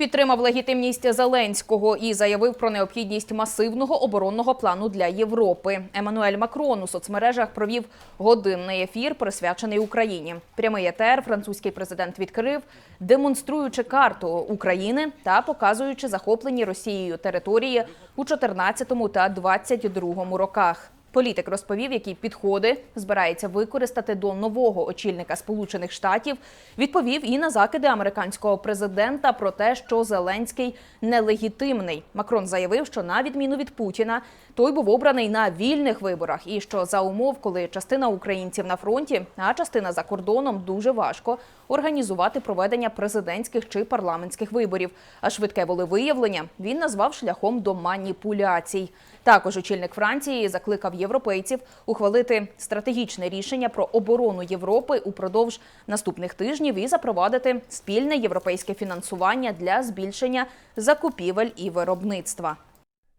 Підтримав легітимність Зеленського і заявив про необхідність масивного оборонного плану для Європи. Еммануель Макрон у соцмережах провів годинний ефір, присвячений Україні. Прямий етер французький президент відкрив, демонструючи карту України та показуючи захоплені Росією території у 14 та 22 роках. Політик розповів, які підходи збирається використати до нового очільника Сполучених Штатів. Відповів і на закиди американського президента про те, що Зеленський нелегітимний. Макрон заявив, що на відміну від Путіна той був обраний на вільних виборах, і що за умов, коли частина українців на фронті, а частина за кордоном, дуже важко організувати проведення президентських чи парламентських виборів. А швидке волевиявлення він назвав шляхом до маніпуляцій. Також очільник Франції закликав європейців ухвалити стратегічне рішення про оборону Європи упродовж наступних тижнів і запровадити спільне європейське фінансування для збільшення закупівель і виробництва.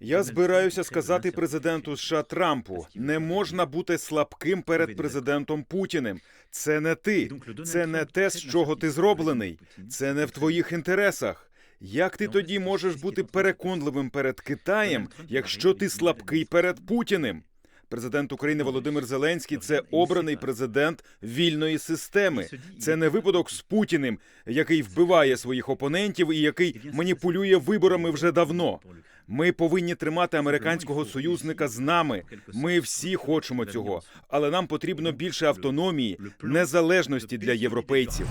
Я збираюся сказати президенту США Трампу: не можна бути слабким перед президентом Путіним. Це не ти, це не те, з чого ти зроблений. Це не в твоїх інтересах. Як ти тоді можеш бути переконливим перед Китаєм, якщо ти слабкий перед Путіним? Президент України Володимир Зеленський це обраний президент вільної системи. Це не випадок з Путіним, який вбиває своїх опонентів і який маніпулює виборами вже давно. Ми повинні тримати американського союзника з нами. Ми всі хочемо цього, але нам потрібно більше автономії, незалежності для європейців.